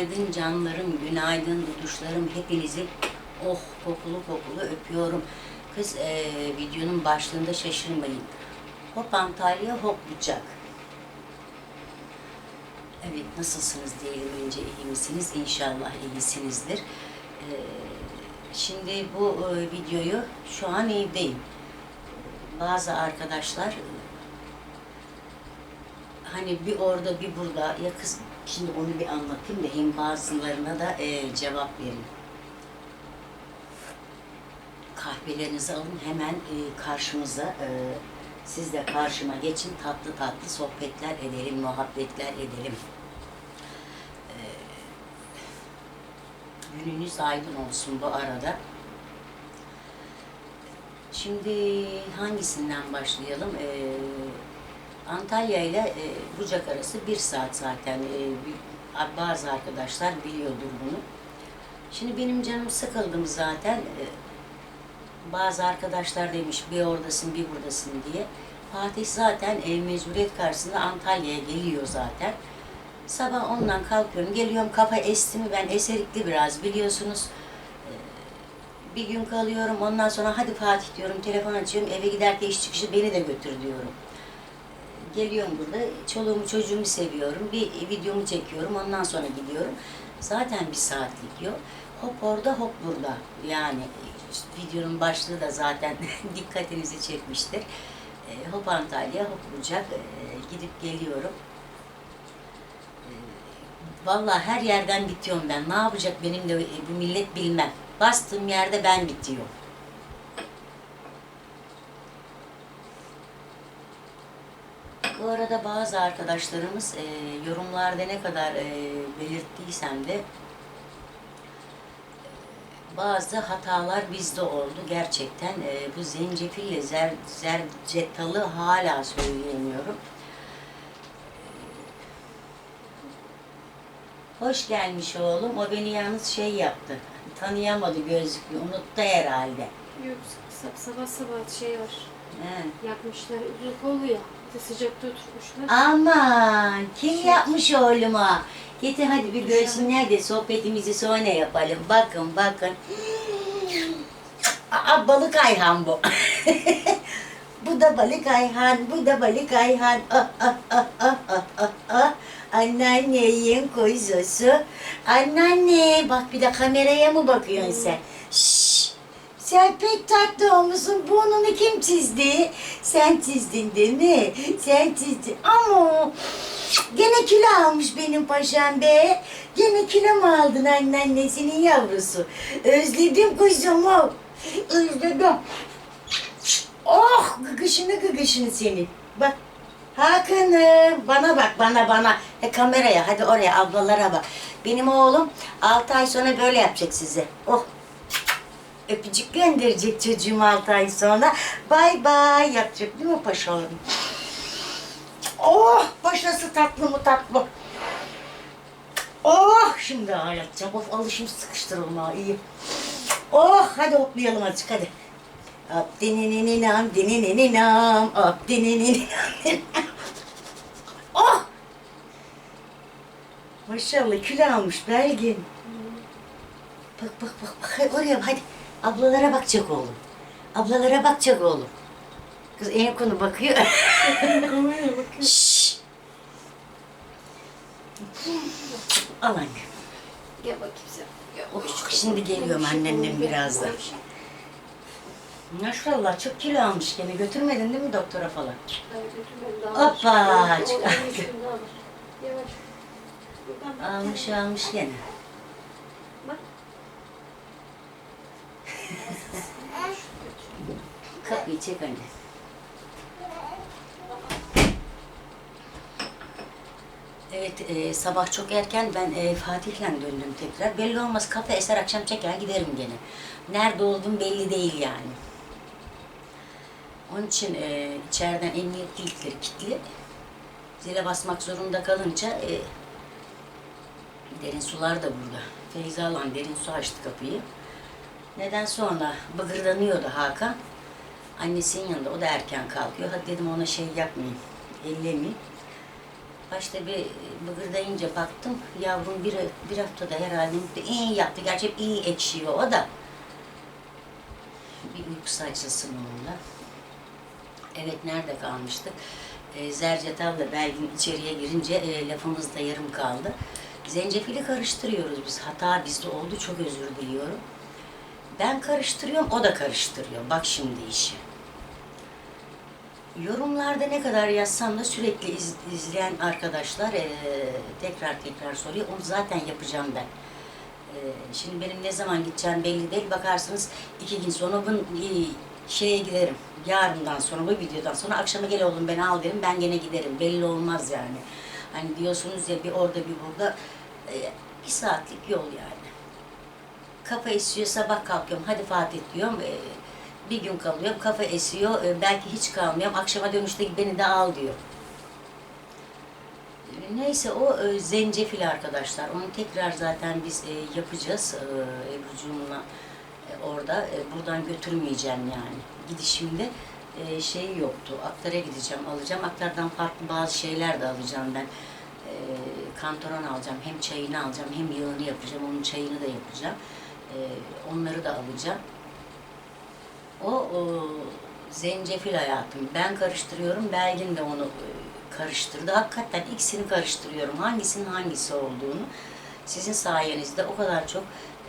Günaydın canlarım, günaydın duduşlarım. Hepinizi oh kokulu kokulu öpüyorum. Kız eee, videonun başlığında şaşırmayın. Hop Antalya, hop Bucak. Evet, nasılsınız diyelim önce iyi misiniz? İnşallah iyisinizdir. Eee, şimdi bu e, videoyu şu an evdeyim. Bazı arkadaşlar hani bir orada bir burada ya kız şimdi onu bir anlatayım da hem bazılarına da e, cevap verin. Kahvelerinizi alın hemen e, karşımıza e, siz de karşıma geçin tatlı tatlı sohbetler edelim, muhabbetler edelim. E, gününüz aydın olsun bu arada. Şimdi hangisinden başlayalım? Ee, Antalya ile e, Bucak arası bir saat zaten. E, bazı arkadaşlar biliyordur bunu. Şimdi benim canım sıkıldım zaten. E, bazı arkadaşlar demiş bir oradasın bir buradasın diye. Fatih zaten e, mecburiyet karşısında Antalya'ya geliyor zaten. Sabah ondan kalkıyorum, geliyorum kafa esti mi ben eserikli biraz biliyorsunuz. Bir gün kalıyorum ondan sonra hadi Fatih diyorum telefon açıyorum eve giderken iş çıkışı beni de götür diyorum. Geliyorum burada çoluğumu çocuğumu seviyorum bir videomu çekiyorum ondan sonra gidiyorum. Zaten bir saatlik yol. Hop orada hop burada yani videonun başlığı da zaten dikkatinizi çekmiştir. E, hop Antalya hop Bucak e, gidip geliyorum. E, Vallahi her yerden bitiyorum ben. Ne yapacak benimle bu millet bilmem. Bastığım yerde ben bitiyor. Bu arada bazı arkadaşlarımız e, yorumlarda ne kadar e, belirttiysem de e, bazı hatalar bizde oldu gerçekten. E, bu zencefille zer, zercetalı hala söyleyemiyorum. Hoş gelmiş oğlum. O beni yalnız şey yaptı. Tanıyamadı gözlüklü. Unuttu herhalde. Yok sab- sabah sabah şey var. He. Yakmışlar uzun kollu ya. De sıcakta oturmuşlar. Aman kim yapmış oğluma? Getir hadi bir görsünler de sohbetimizi sonra yapalım. Bakın bakın. Aa, balık ayhan bu. bu da balık ayhan, bu da balık ayhan. Ah, ah, ah, ah, ah, ah, ah. Anneanneyin kuzusu. Anneanne bak bir de kameraya mı bakıyorsun sen? Şşş. Sen pek tatlı olmuşsun. Burnunu kim çizdi? Sen çizdin değil mi? Sen çizdin. Ama gene kilo almış benim paşam be. Gene kilo mu aldın anneannesinin yavrusu? Özledim kuzumu. Özledim. Oh gıgışını gıgışını senin. Bak Hakan'ım bana bak bana bana. E, kameraya hadi oraya ablalara bak. Benim oğlum 6 ay sonra böyle yapacak size. Oh öpücük gönderecek çocuğum 6 ay sonra. Bay bay yapacak değil mi paşalarım? Oh paşası tatlı mı tatlı. Oh şimdi ağlatacağım. Of alışım sıkıştırılma iyi. Oh hadi hoplayalım azıcık hadi. Hop dinininam dinininam hop. Oh! Maşallah kilo almış Belgin. Bak bak bak bak oraya hadi. Ablalara bakacak oğlum. Ablalara bakacak oğlum. Kız en konu bakıyor. Şşş. Al anne. Gel bakayım sen. Gel. Oh, şimdi geliyorum annemden birazdan. Maşallah çok kilo almış gene. Götürmedin değil mi doktora falan? Hoppa. Almış almış gene. Kapıyı çek anne. Evet, e, sabah çok erken ben e, Fatih'le döndüm tekrar. Belli olmaz kafe eser akşam çeker giderim gene. Nerede olduğum belli değil yani. Onun için e, içeriden emniyet kilitleri kilitli. Zile basmak zorunda kalınca e, derin sular da burada. Feyza lan derin su açtı kapıyı. Neden sonra bıgırdanıyordu Hakan. Annesinin yanında o da erken kalkıyor. Hadi dedim ona şey yapmayayım, ellemeyeyim. Başta bir bıgırdayınca baktım. Yavrum bir, bir haftada herhalde iyi yaptı. Gerçi iyi ekşiyor o da. Bir uyku saçlasın onunla. Evet nerede kalmıştık? E, Zercetal'la Belgin içeriye girince e, lafımız da yarım kaldı. Zencefili karıştırıyoruz biz. Hata bizde oldu. Çok özür diliyorum. Ben karıştırıyorum, o da karıştırıyor. Bak şimdi işi. Yorumlarda ne kadar yazsam da sürekli iz- izleyen arkadaşlar eee, tekrar tekrar soruyor. Onu zaten yapacağım ben. Eee, şimdi benim ne zaman gideceğim belli değil. Bakarsınız iki gün sonra bu şeye giderim. Yarından sonra bu videodan sonra akşama gel oğlum beni al derim. Ben gene giderim. Belli olmaz yani. Hani diyorsunuz ya bir orada bir burada eee, bir saatlik yol yani. Kafa esiyor sabah kalkıyorum hadi Fatih diyorum. Eee, bir gün kalıyorum kafa esiyor e, belki hiç kalmıyorum akşama dönüşte beni de al diyor. E, Neyse o e, zencefil arkadaşlar onu tekrar zaten biz e, yapacağız e, e, orada E, buradan götürmeyeceğim yani gidişimde e, şey yoktu aktara gideceğim alacağım aktardan farklı bazı şeyler de alacağım ben e, kantoron alacağım hem çayını alacağım hem yağını yapacağım onun çayını da yapacağım E, onları da alacağım o, o zencefil hayatım. Ben karıştırıyorum. Belgin de onu e, karıştırdı. Hakikaten ikisini karıştırıyorum. Hangisinin hangisi olduğunu. Sizin sayenizde o kadar çok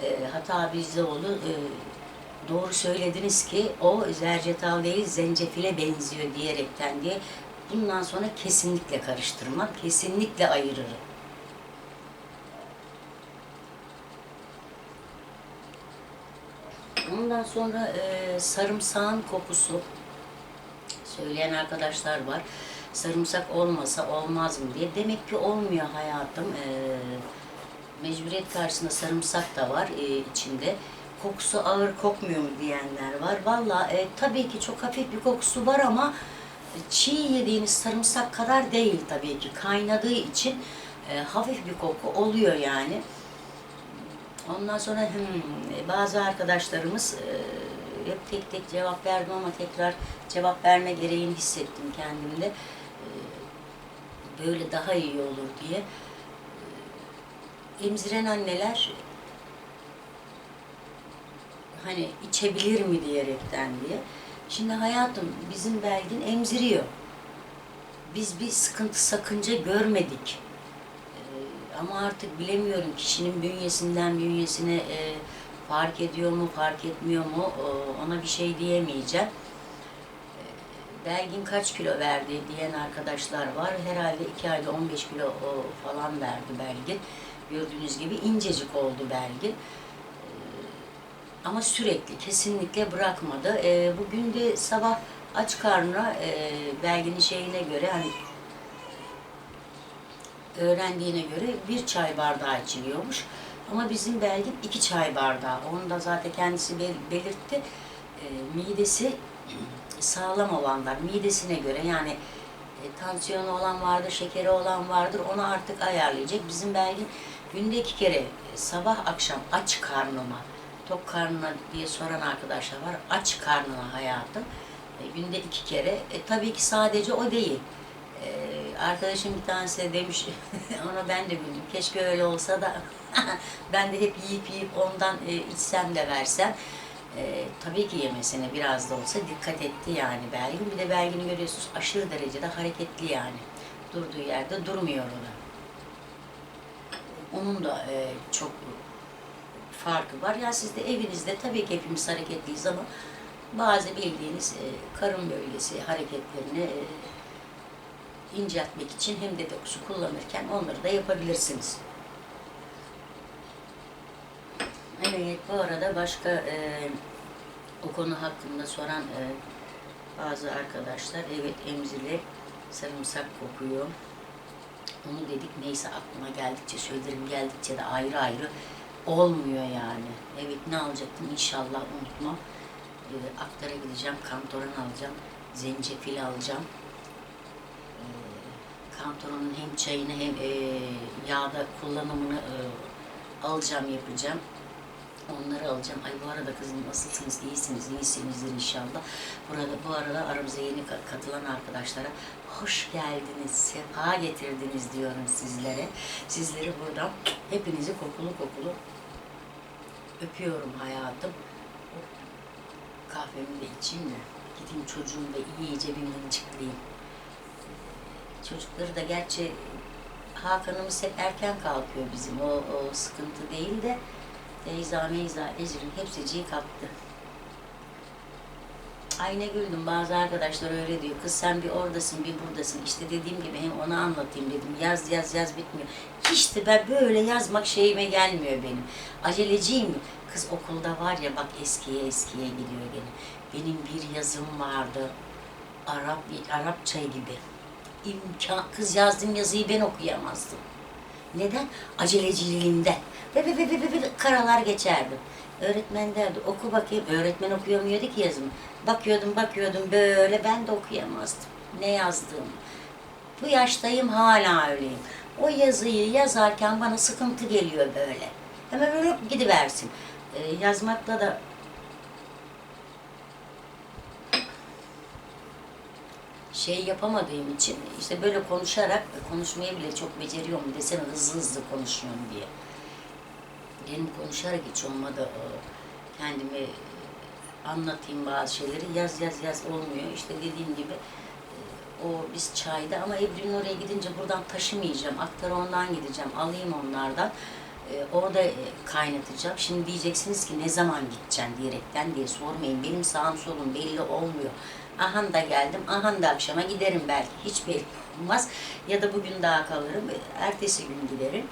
e, hata bizde oldu. E, doğru söylediniz ki o zercetal değil zencefile benziyor diyerekten diye bundan sonra kesinlikle karıştırmam. Kesinlikle ayırırım. Ondan sonra e, sarımsağın kokusu söyleyen arkadaşlar var. Sarımsak olmasa olmaz mı diye. Demek ki olmuyor hayatım. E, mecburiyet karşısında sarımsak da var e, içinde. Kokusu ağır kokmuyor mu diyenler var. Valla e, tabii ki çok hafif bir kokusu var ama çiğ yediğiniz sarımsak kadar değil tabii ki. Kaynadığı için e, hafif bir koku oluyor yani. Ondan sonra hmm, bazı arkadaşlarımız e, hep tek tek cevap verdim ama tekrar cevap verme gereğini hissettim kendimde. E, böyle daha iyi olur diye. E, emziren anneler hani içebilir mi diyerekten diye. Şimdi hayatım bizim Belgin emziriyor. Biz bir sıkıntı sakınca görmedik. Ama artık bilemiyorum kişinin bünyesinden bünyesine e, fark ediyor mu, fark etmiyor mu e, ona bir şey diyemeyeceğim. Ee, Belgin kaç kilo verdi diyen arkadaşlar var. Herhalde iki ayda 15 kilo o, falan verdi Belgin. Gördüğünüz gibi incecik oldu Belgin. Ee, ama sürekli, kesinlikle bırakmadı. Bugün de sabah aç karnına e, Belgin'in şeyine göre hani öğrendiğine göre bir çay bardağı içiliyormuş. Ama bizim Belgin iki çay bardağı. Onu da zaten kendisi bel- belirtti. E, midesi sağlam olanlar, midesine göre yani e, tansiyonu olan vardır, şekeri olan vardır. Onu artık ayarlayacak. Bizim Belgin günde iki kere e, sabah akşam aç karnına, tok karnına diye soran arkadaşlar var. Aç karnına hayatım. E, günde iki kere. E, tabii ki sadece o değil. Ee, arkadaşım bir tanesi de demiş, ona ben de güldüm. Keşke öyle olsa da ben de hep yiyip yiyip ondan e, içsem de versem. Ee, tabii ki yemesine biraz da olsa dikkat etti yani Belgin. Bir de Belgin'i görüyorsunuz aşırı derecede hareketli yani. Durduğu yerde durmuyor o da. Onun da e, çok farkı var. Ya siz de evinizde tabii ki hepimiz hareketliyiz ama bazı bildiğiniz e, karın bölgesi hareketlerini e, inceltmek için hem de dokusu kullanırken onları da yapabilirsiniz. Evet, bu arada başka e, o konu hakkında soran e, bazı arkadaşlar, evet emzili sarımsak kokuyor. Onu dedik, neyse aklıma geldikçe söylerim, geldikçe de ayrı ayrı olmuyor yani. Evet, ne alacaktım inşallah unutmam. E, aktara gideceğim, kantoran alacağım, zencefil alacağım kantoronun hem çayını hem e, yağda kullanımını e, alacağım yapacağım. Onları alacağım. Ay bu arada kızım nasılsınız? İyisiniz, iyisinizdir inşallah. Burada bu arada aramıza yeni ka- katılan arkadaşlara hoş geldiniz, sefa getirdiniz diyorum sizlere. Sizleri buradan hepinizi kokulu kokulu öpüyorum hayatım. Kahvemi de içeyim de gideyim çocuğumu da iyice bir mıncıklayayım. Çocukları da gerçi Hakan'ımız hep erken kalkıyor bizim. O, o sıkıntı değil de Feyza, Meyza, Ecrin hepsiciği kalktı. Ay ne güldüm bazı arkadaşlar öyle diyor. Kız sen bir oradasın bir buradasın. İşte dediğim gibi hem onu anlatayım dedim. Yaz yaz yaz bitmiyor. De ben böyle yazmak şeyime gelmiyor benim. Aceleciyim. Kız okulda var ya bak eskiye eskiye gidiyor gene. Benim bir yazım vardı. Arap Arapça gibi. İmkan, kız yazdığım yazıyı ben okuyamazdım. Neden? Aceleciliğimden. Ve ve ve ve ve- karalar geçerdim. Öğretmen derdi oku bakayım. Öğretmen okuyamıyordu ki yazımı. Bakıyordum bakıyordum böyle ben de okuyamazdım. Ne yazdığımı. Bu yaştayım hala öyleyim. O yazıyı yazarken bana sıkıntı geliyor böyle. Hemen böyle gidiversin. Ee, yazmakla da şey yapamadığım için işte böyle konuşarak konuşmayı bile çok beceriyorum desene hızlı hızlı konuşuyorum diye. Benim konuşarak hiç olmadı kendimi anlatayım bazı şeyleri yaz yaz yaz olmuyor. İşte dediğim gibi e, o biz çayda ama Ebru'nun oraya gidince buradan taşımayacağım. Aktar'a ondan gideceğim. Alayım onlardan. E, orada e, kaynatacağım. Şimdi diyeceksiniz ki ne zaman gideceksin diyerekten diye sormayın. Benim sağım solum belli olmuyor. Ahan da geldim, ahan da akşama giderim belki. Hiç belli olmaz. Ya da bugün daha kalırım, ertesi gün giderim.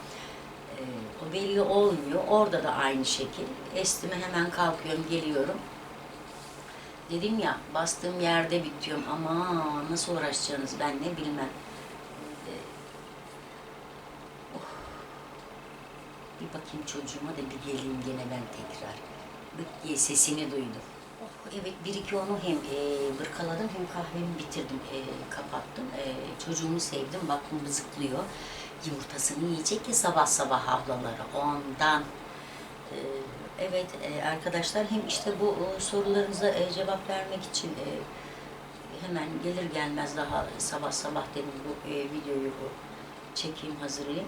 E, o belli olmuyor. Orada da aynı şekil. Estime hemen kalkıyorum, geliyorum. Dedim ya, bastığım yerde bitiyorum. Ama nasıl uğraşacaksınız ben ne bilmem. E, oh. Bir bakayım çocuğuma da bir geleyim gene ben tekrar. Sesini duydum. Evet bir iki onu hem e, bırkaladım hem kahvemi bitirdim, e, kapattım. E, çocuğumu sevdim, baktım zıplıyor. Yumurtasını yiyecek ya sabah sabah havlaları ondan. E, evet e, arkadaşlar hem işte bu e, sorularınıza e, cevap vermek için e, hemen gelir gelmez daha sabah sabah dedim bu e, videoyu bu çekeyim hazırlayayım.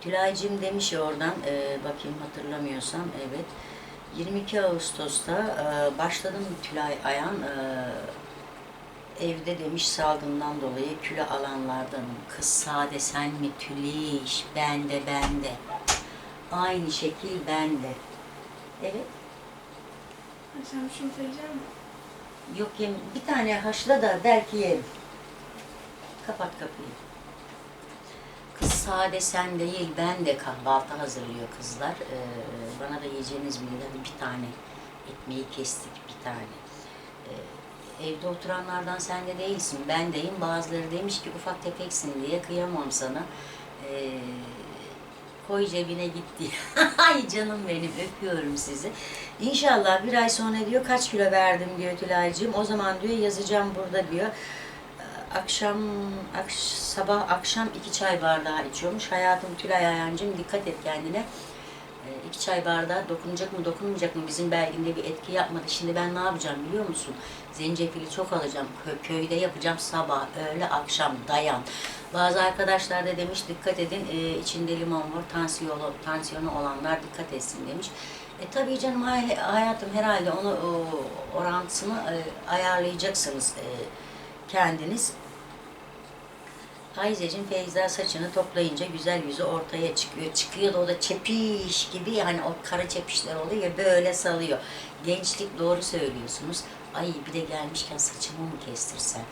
Tülay'cığım demiş oradan, e, bakayım hatırlamıyorsam, evet. 22 Ağustos'ta e, başladım Tülay Ayan, e, evde demiş salgından dolayı kilo alanlardanım. Kız sade sen mi Tüliş, ben de ben de. Aynı şekil ben de. Evet, Sen şunu söyleyeceğim mi? yok yem bir tane haşla da belki yerim. Kapat kapıyı. Sade sen değil, ben de kahvaltı hazırlıyor kızlar. Ee, bana da yiyeceğiniz bilgiler bir tane ekmeği kestik bir tane. Ee, evde oturanlardan sen de değilsin, ben deyim. Bazıları demiş ki ufak tefeksin diye kıyamam sana. Ee, koy cebine gitti. Ay canım benim öpüyorum sizi. İnşallah bir ay sonra diyor kaç kilo verdim diyor Tülay'cığım. O zaman diyor yazacağım burada diyor akşam akş, sabah akşam iki çay bardağı içiyormuş. Hayatım Tülay Ayancım dikkat et kendine. E, iki çay bardağı dokunacak mı dokunmayacak mı bizim belginde bir etki yapmadı. Şimdi ben ne yapacağım biliyor musun? Zencefili çok alacağım. Kö- köyde yapacağım sabah, öğle, akşam dayan. Bazı arkadaşlar da demiş dikkat edin e, içinde limon var tansiyonu, tansiyonu olanlar dikkat etsin demiş. E tabii canım hay- hayatım herhalde onu o, orantısını e, ayarlayacaksınız e, kendiniz. Hayzeciğim Feyza saçını toplayınca güzel yüzü ortaya çıkıyor. Çıkıyor da o da çepiş gibi yani o kara çepişler oluyor ya böyle salıyor. Gençlik doğru söylüyorsunuz. Ay bir de gelmişken saçımı mı kestirsem?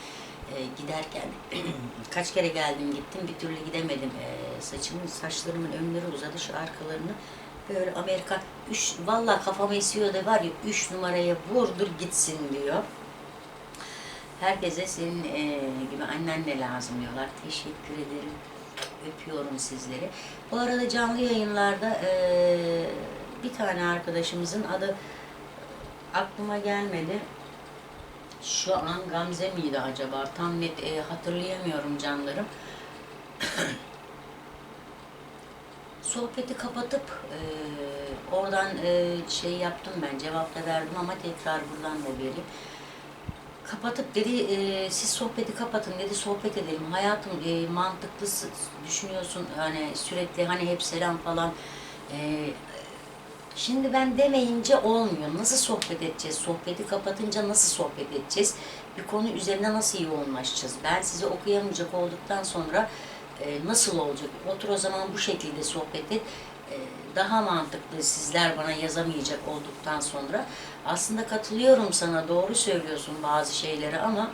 Ee, giderken kaç kere geldim gittim bir türlü gidemedim. Ee, saçımın saçlarımın önleri uzadı şu arkalarını böyle Amerika üç vallahi kafama esiyor var ya üç numaraya vurdur gitsin diyor. Herkese senin e, gibi annenle lazım diyorlar. Teşekkür ederim. Öpüyorum sizleri. Bu arada canlı yayınlarda e, bir tane arkadaşımızın adı aklıma gelmedi. Şu an Gamze miydi acaba? Tam net e, hatırlayamıyorum canlarım. sohbeti kapatıp e, oradan e, şey yaptım ben cevap da verdim ama tekrar buradan da vereyim. Kapatıp dedi e, siz sohbeti kapatın dedi sohbet edelim. Hayatım e, mantıklı düşünüyorsun hani sürekli hani hep selam falan. E, Şimdi ben demeyince olmuyor. Nasıl sohbet edeceğiz? Sohbeti kapatınca nasıl sohbet edeceğiz? Bir konu üzerine nasıl yoğunlaşacağız? Ben size okuyamayacak olduktan sonra e, nasıl olacak? Otur o zaman bu şekilde sohbet et. E, daha mantıklı sizler bana yazamayacak olduktan sonra. Aslında katılıyorum sana. Doğru söylüyorsun bazı şeyleri ama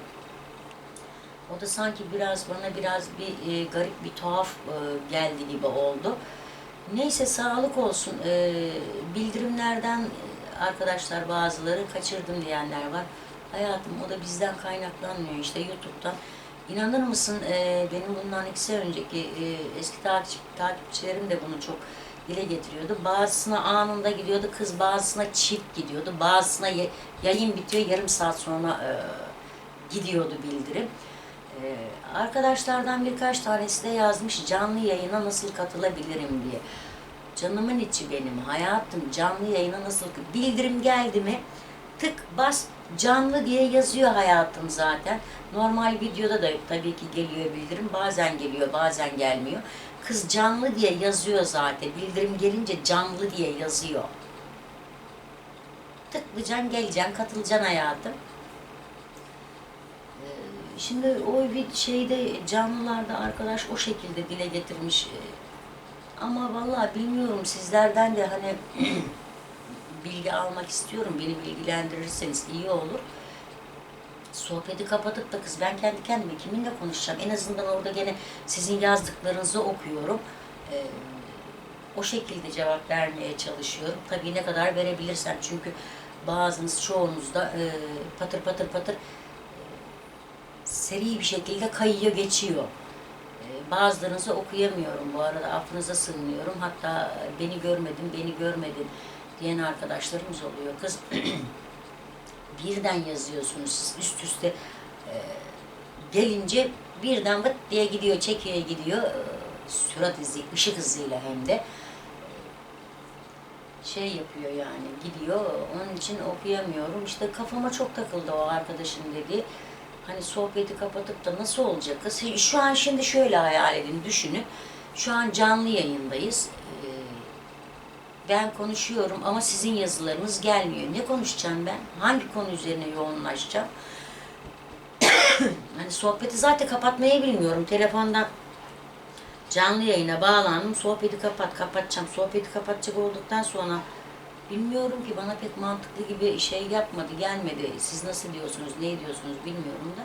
o da sanki biraz bana biraz bir e, garip bir tuhaf e, geldi gibi oldu. Neyse sağlık olsun. Ee, bildirimlerden e, arkadaşlar bazıları kaçırdım diyenler var. Hayatım o da bizden kaynaklanmıyor işte YouTube'dan. İnanır mısın e, benim bundan iki sene önceki e, eski takip, takipçilerim de bunu çok dile getiriyordu. Bazısına anında gidiyordu kız, bazısına çift gidiyordu, bazısına yayın bitiyor yarım saat sonra e, gidiyordu bildirim. Ee, arkadaşlardan birkaç tanesi de yazmış canlı yayına nasıl katılabilirim diye. Canımın içi benim, hayatım canlı yayına nasıl bildirim geldi mi tık bas canlı diye yazıyor hayatım zaten. Normal videoda da tabii ki geliyor bildirim. Bazen geliyor, bazen gelmiyor. Kız canlı diye yazıyor zaten. Bildirim gelince canlı diye yazıyor. Tıklayacaksın, geleceksin, katılacaksın hayatım. Ee, Şimdi o bir şeyde canlılarda arkadaş o şekilde dile getirmiş. Ee, Ama vallahi bilmiyorum sizlerden de hani bilgi almak istiyorum. Beni bilgilendirirseniz iyi olur. Sohbeti kapatıp da kız ben kendi kendime kiminle konuşacağım? En azından orada gene sizin yazdıklarınızı okuyorum. Ee, o şekilde cevap vermeye çalışıyorum. Tabii ne kadar verebilirsem çünkü bazınız çoğunuz da e, patır patır patır seri bir şekilde kayıyor geçiyor. Ee, Bazılarınızı okuyamıyorum bu arada affınıza sığınıyorum. Hatta beni görmedin, beni görmedin diyen arkadaşlarımız oluyor. Kız birden yazıyorsunuz siz üst üste e, gelince birden vıt diye gidiyor, çekiyor gidiyor. E, Sürat hızı, ışık hızıyla hem de şey yapıyor yani gidiyor. Onun için okuyamıyorum. İşte kafama çok takıldı o arkadaşın dediği. Hani sohbeti kapatıp da nasıl olacak? Şu an şimdi şöyle hayal edin, düşünün. Şu an canlı yayındayız. Ee, Ben konuşuyorum ama sizin yazılarınız gelmiyor. Ne konuşacağım ben? Hangi konu üzerine yoğunlaşacağım? hani sohbeti zaten kapatmayı bilmiyorum. Telefondan canlı yayına bağlandım. Sohbeti kapat, kapatacağım. Sohbeti kapatacak olduktan sonra bilmiyorum ki bana pek mantıklı gibi şey yapmadı, gelmedi. Siz nasıl diyorsunuz, ne diyorsunuz bilmiyorum da.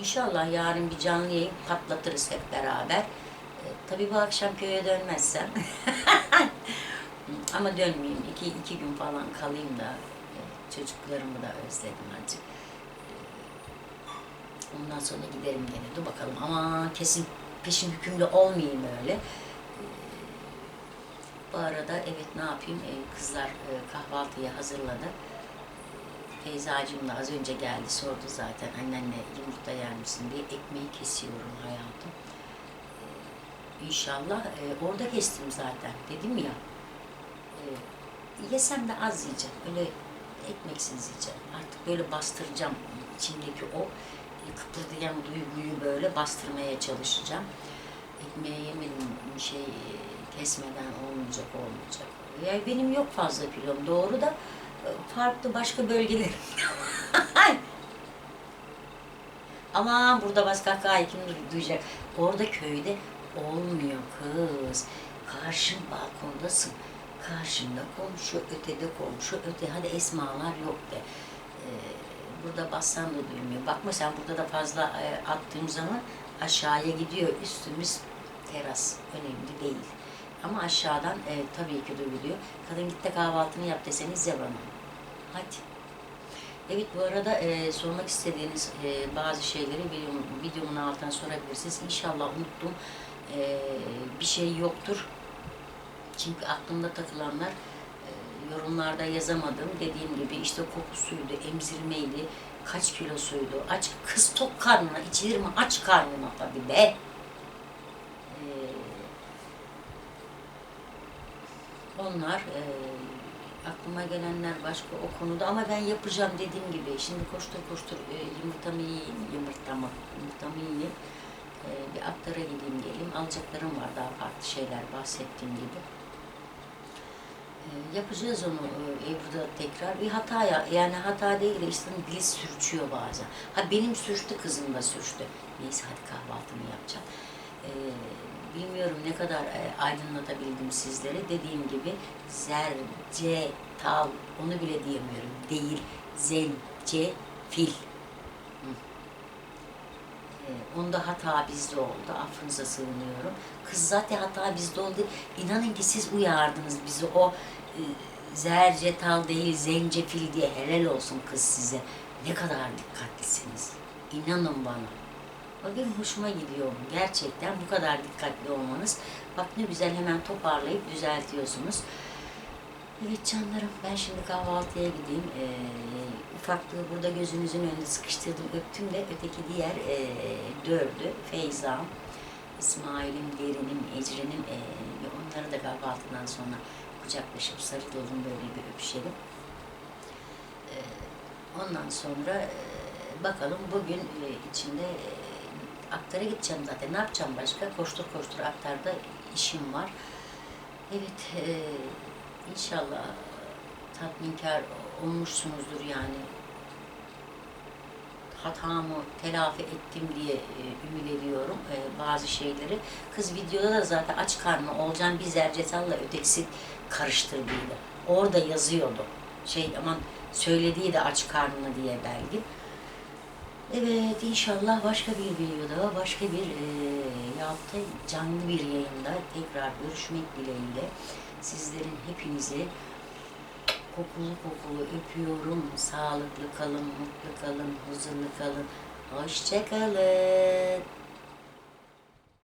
İnşallah yarın bir canlı yayın patlatırız hep beraber. Ee, tabii bu akşam köye dönmezsem. Ama dönmeyeyim. İki, iki gün falan kalayım da e, çocuklarımı da özledim azıcık. Ee, Ondan sonra giderim gene. Dur bakalım. Ama kesin peşin hükümlü olmayayım öyle. Ee, Bu arada evet ne yapayım? Kızlar e, kahvaltıyı hazırladı. Feyzacığım da az önce geldi sordu zaten annenle yumurta yer misin diye ekmeği kesiyorum hayatım. İnşallah e, orada kestim zaten dedim ya. Yesem de az yiyeceğim. Öyle ekmeksiz yiyeceğim. Artık böyle bastıracağım içimdeki o e, kıpırdayan duyguyu böyle bastırmaya çalışacağım. Ekmeği yemedim şey e, kesmeden olmayacak olmayacak. Yani benim yok fazla kilom doğru da e, farklı başka bölgelerim. Ama burada başka kahkaha kim du- duyacak? Orada köyde olmuyor kız. Karşın balkondasın. Karşında komşu, ötede komşu, öte hadi esmalar yok de. Ee, burada bassan da duymuyor. Bakma sen burada da fazla e, attığım zaman aşağıya gidiyor. Üstümüz teras. Önemli değil. Ama aşağıdan e, tabii ki duyuluyor. Kadın git kahvaltını yap deseniz ya bana. Hadi. Evet bu arada e, sormak istediğiniz e, bazı şeyleri videomun, videomun altına sorabilirsiniz. İnşallah unuttum. E, bir şey yoktur. Çünkü aklımda takılanlar e, yorumlarda yazamadım. Dediğim gibi işte kokusuydu, emzirmeydi, kaç kilosuydu. Aç kız tok karnına içilir mi? Aç karnına tabii be. E, onlar e, aklıma gelenler başka o konuda ama ben yapacağım dediğim gibi şimdi koştur koştur e, yumurtamı yiyeyim yumurtamı yumurtamı yiyeyim e, bir aktara gideyim geleyim alacaklarım var daha farklı şeyler bahsettiğim gibi yapacağız onu e, Ebru'da tekrar bir hata ya yani hata değil de insanın dili sürçüyor bazen ha benim sürçtü kızım da sürçtü neyse hadi kahvaltımı yapacağım e, bilmiyorum ne kadar e, aydınlatabildim sizlere. Dediğim gibi zerce, tal, onu bile diyemiyorum. Değil, zence, fil. Hı. E, onda hata bizde oldu. Affınıza sığınıyorum. Kız zaten hata bizde oldu. İnanın ki siz uyardınız bizi o e, zerce, tal değil, zence, fil diye helal olsun kız size. Ne kadar dikkatlisiniz. İnanın bana. Benim hoşuma gidiyor. Gerçekten bu kadar dikkatli olmanız. Bak ne güzel hemen toparlayıp düzeltiyorsunuz. Evet canlarım ben şimdi kahvaltıya gideyim. Ee, ufaklığı burada gözünüzün önünde sıkıştırdım öptüm de öteki diğer ee, dördü Feyza'm, İsmail'im, Derin'im, Ecrin'im ee, ve onları da kahvaltıdan sonra kucaklaşıp sarılalım böyle bir öpüşelim. Ee, ondan sonra ee, bakalım bugün ee, içinde ee, aktara gideceğim zaten. Ne yapacağım başka? Koştur koştur aktarda işim var. Evet, e, inşallah tatminkar olmuşsunuzdur yani. Hatamı telafi ettim diye e, ümit ediyorum e, bazı şeyleri. Kız videoda da zaten aç karnı olacağım bir zercetalla ötekisi karıştırdıydı. Orada yazıyordu. Şey aman söylediği de aç karnını diye belki. Evet inşallah başka bir videoda, başka bir e, yaptı canlı bir yayında tekrar görüşmek dileğiyle sizlerin hepinizi kokulu kokulu öpüyorum. Sağlıklı kalın, mutlu kalın, huzurlu kalın. Hoşçakalın.